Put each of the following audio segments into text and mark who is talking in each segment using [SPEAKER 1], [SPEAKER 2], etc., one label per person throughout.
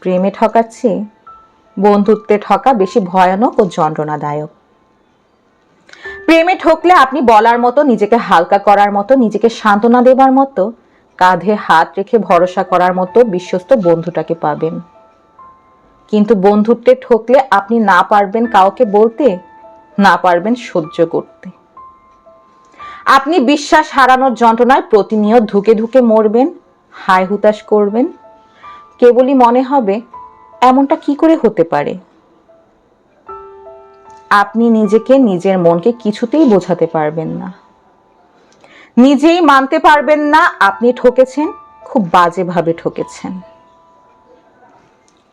[SPEAKER 1] প্রেমে ঠকার চেয়ে বন্ধুত্বে ঠকা বেশি ভয়ানক ও যন্ত্রণাদায়ক। প্রেমে ঠকলে আপনি বলার মতো, নিজেকে হালকা করার মতো, নিজেকে সান্ত্বনা দেবার মতো, কাঁধে হাত রেখে ভরসা করার মতো বিশ্বস্ত বন্ধুটাকে পাবেন। কিন্তু বন্ধুত্বে ঠকলে আপনি না পারবেন কাউকে বলতে, না পারবেন সহ্য করতে। আপনি বিশ্বাস হারানোর যন্ত্রণায় প্রতিনিয়ত ধুকে ধুকে মরবেন, হায় হুতাশ করবেন কেবলই মনে হবে এমনটা কি করে হতে পারে? আপনি নিজেকে নিজের মনকে কিছুতেই বোঝাতে পারবেন না। নিজেই মানতে পারবেন না, আপনি ঠকেছেন, খুব বাজেভাবে ঠকেছেন।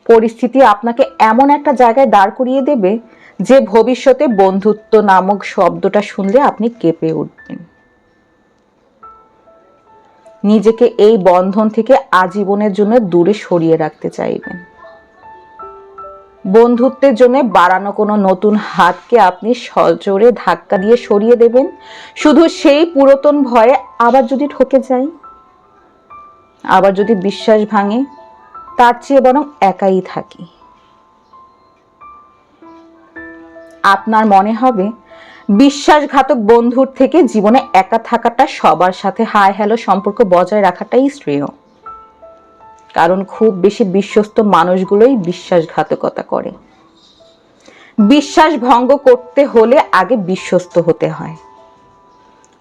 [SPEAKER 1] পরিস্থিতি আপনাকে এমন একটা জায়গায় দাঁড় করিয়ে দেবে যে ভবিষ্যতে বন্ধুত্ব নামক শব্দটা শুনলে আপনি কেঁপে উঠবেন। নিজেকে এই বন্ধন থেকে আজীবনের জন্য দূরে সরিয়ে রাখতে চাইবেন বন্ধুত্বের জন্য বাড়ানো কোনো নতুন হাতকে আপনি সজোরে ধাক্কা দিয়ে সরিয়ে দেবেন। শুধু সেই পুরাতন ভয়ে আবার যদি ঠকে যাই, আবার যদি বিশ্বাস ভাঙে, তার চেয়ে বরং একাই থাকি। আপনার মনে হবে বিশ্বাসঘাতক বন্ধুর থেকে জীবনে একা থাকাটা সবার সাথে হাই হ্যালো সম্পর্ক বজায় রাখাটাই শ্রেয়। কারণ খুব বেশি বিশ্বস্ত মানুষগুলোই বিশ্বাসঘাতকতা করে। বিশ্বাস ভঙ্গ করতে হলে আগে বিশ্বস্ত হতে হয়।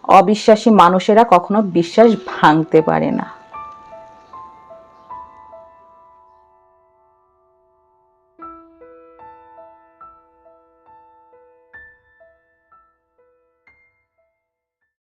[SPEAKER 1] অবিশ্বাসী মানুষেরা কখনো বিশ্বাস ভাঙতে পারে না।